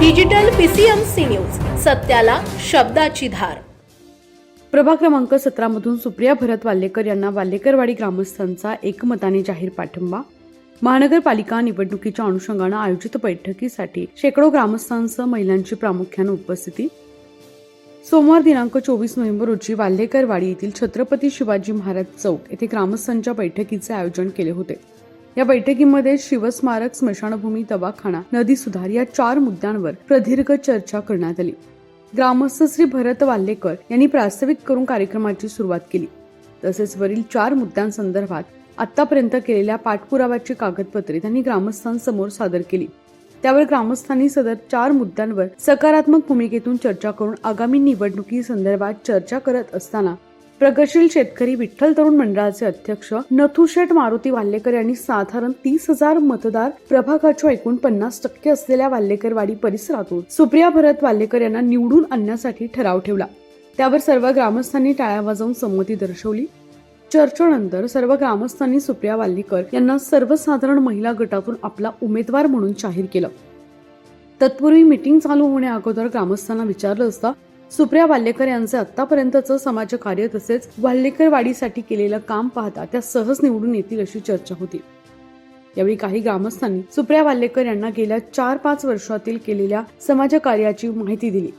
Digital PCMC news सत्याला शब्दाची धार. प्रभाग क्रमांक सतरामधून सुप्रिया भरत वाल्लेकर यांना वाल्लेकरवाडी ग्रामस्थांचा एकमताने जाहीर पाठिंबा. महानगरपालिका निवडणुकीच्या अनुषंगानं आयोजित बैठकीसाठी शेकडो ग्रामस्थांसह महिलांची प्रामुख्यानं उपस्थिती. सोमवार दिनांक चोवीस नोव्हेंबर रोजी वाल्हेकरवाडी येथील छत्रपती शिवाजी महाराज चौक येथे ग्रामस्थांच्या बैठकीचे आयोजन केले होते. या बैठकीमध्ये शिवस्मारक स्मशानभूमी दवाखाना नदी सुधार या चार मुद्द्यांवर प्रदीर्घ चर्चा करण्यात आली. ग्रामस्थ श्री भरत वाल्लेकर यांनी प्रास्ताविक करून कार्यक्रमाची सुरुवात केली. तसेच वरील चार मुद्द्यांसंदर्भात आतापर्यंत केलेल्या पाठपुराव्याची कागदपत्रे त्यांनी ग्रामस्थांसमोर सादर केली. त्यावर ग्रामस्थांनी सदर चार मुद्द्यांवर सकारात्मक भूमिकेतून चर्चा करून आगामी निवडणुकी संदर्भात चर्चा करत असताना प्रगतशील शेतकरी विठ्ठल तरुण मंडळाचे अध्यक्ष नथुशेठ मारुती वाल्लेकर यांनी साधारण तीस हजार मतदार प्रभागाच्या एकूण पन्नास टक्के असलेल्या वाल्लेकरवाडी परिसरातून सुप्रिया भरत वाल्लेकर यांना निवडून आणण्यासाठी ठराव ठेवला. त्यावर सर्व ग्रामस्थांनी टाळ्या वाजवून संमती दर्शवली. चर्चेनंतर सर्व ग्रामस्थांनी सुप्रिया वाल्लेकर यांना सर्वसाधारण महिला गटातून आपला उमेदवार म्हणून जाहीर केलं. तत्पूर्वी मीटिंग चालू होण्या अगोदर ग्रामस्थांना विचारलं असता सुप्रिया वाल्लेकर यांचे आतापर्यंतचं समाजकार्य तसेच वाल्लेकर वाडीसाठी केलेलं काम पाहता त्या सहज निवडून येतील अशी चर्चा होती. यावेळी काही ग्रामस्थांनी सुप्रिया वाल्लेकर यांना गेल्या चार पाच वर्षातील केलेल्या समाजकार्याची माहिती दिली.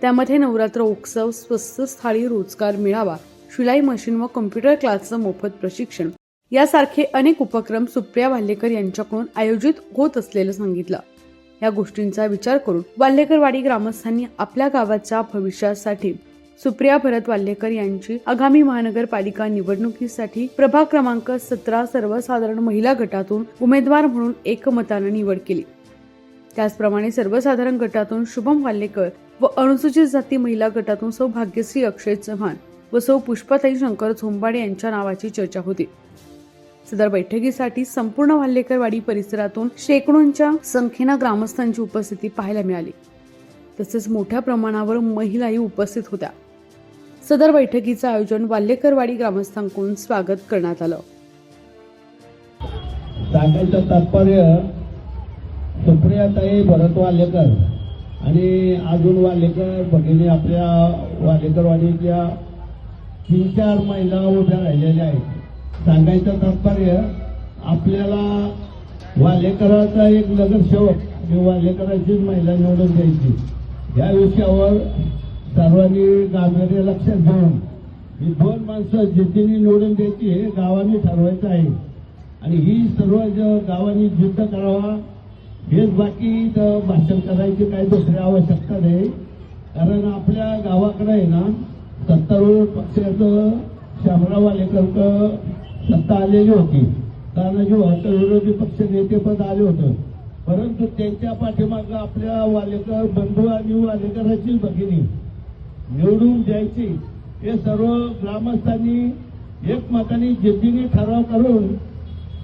त्यामध्ये नवरात्र उत्सव स्वस्त स्थाळी रोजगार मिळावा शिलाई मशीन व कम्प्युटर क्लासचं मोफत प्रशिक्षण यासारखे अनेक उपक्रम सुप्रिया वाल्लेकर यांच्याकडून आयोजित होत असलेलं सांगितलं. या गोष्टींचा विचार करून वाल्लेकरवाडी ग्रामस्थांनी आपल्या गावाच्या भविष्यासाठी सुप्रिया भरत वाल्लेकर यांची आगामी महानगरपालिका निवडणुकीसाठी प्रभाग क्रमांक सतरा सर्वसाधारण महिला गटातून उमेदवार म्हणून एकमतानं निवड केली. त्याचप्रमाणे सर्वसाधारण गटातून शुभम वाल्हेकर व अनुसूचित जाती महिला गटातून सौ भाग्यश्री अक्षय चव्हाण व सौ पुष्पाताई शंकर झोंबाडे यांच्या नावाची चर्चा होती. सदर बैठकीसाठी संपूर्ण वाल्हेकरवाडी परिसरातून शेकडोंच्या संख्येनं ग्रामस्थांची उपस्थिती पाहायला मिळाली. तसेच मोठ्या प्रमाणावर महिलाही उपस्थित होत्या. सदर बैठकीचं आयोजन वाल्लेकरवाडी ग्रामस्थांकडून स्वागत करण्यात आलं. सांगायचं तात्पर्य सुप्रियाताई भरत वालेकर आणि अजून वालेकर भगिनी आपल्या वालेकरवाडीच्या तीन चार महिला उभ्या राहिलेल्या आहेत. सांगायचं तात्पर्य आपल्याला वालेकराचा एक नगरसेवक आणि वालेकराचीच महिला निवडून द्यायची. या विषयावर सर्वांनी गांभीर्य लक्षात घेऊन ही दोन माणसं जिद्दीने निवडून द्यायची हे गावाने ठरवायचं आहे. आणि ही सर्व ज- गावांनी युद्ध करावा हेच बाकी भाषण करायची काही दुसरी आवश्यकता नाही. कारण आपल्या गावाकडे आहे ना सत्तारूढ पक्षाचं श्यामराव वालेकरचं सत्ता आलेली होती. तानाजी हॉटेल विरोधी पक्ष नेतेपद आले होतं. परंतु त्यांच्या पाठीमागं आपल्या वालेकर बंधू आणि वालेकराची भगिनी. निवडून द्यायची. हे सर्व ग्रामस्थांनी एकमताने जिद्दीने ठराव करून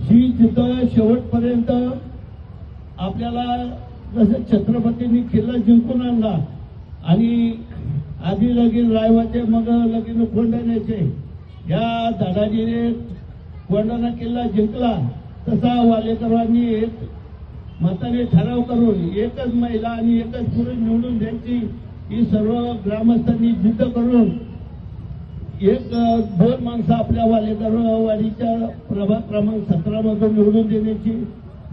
ही जिथं शेवटपर्यंत आपल्याला जसं छत्रपतींनी किल्ला जिंकून आणला. आणि आधी लगीन रायवाचे मग लगीन कोंढाण्याचे या दादाजीने कोंढाणा किल्ला जिंकला तसा वालेकरांनी एक मताने ठराव करून एकच महिला आणि एकच पुरुष निवडून द्यायची ही सर्व ग्रामस्थांनी जिद्द करून एक दोन माणसं आपल्या वालेकरवाडीच्या प्रभाग क्रमांक सतरामधून निवडून देण्याची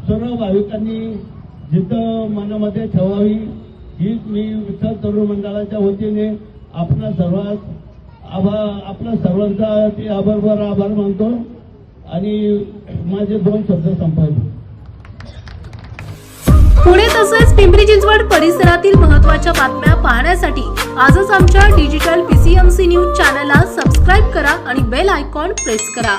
सर्व भाविकांनी जिद्द मनामध्ये ठेवावी. ही मी विठ्ठल तरुण मंडळाच्या वतीने आपला सर्वात आभार आपला सर्वांचा ते आभारभर आभार मानतो. आणि माझे दोन शब्द संपायचे. पुणे तसेच पिंपरी चिंचवड परिसरातील महत्त्वाच्या बातम्या पाहण्यासाठी आजच आमच्या डिजिटल पीसीएमसी न्यूज चॅनलला सबस्क्राईब करा आणि बेल आयकॉन प्रेस करा.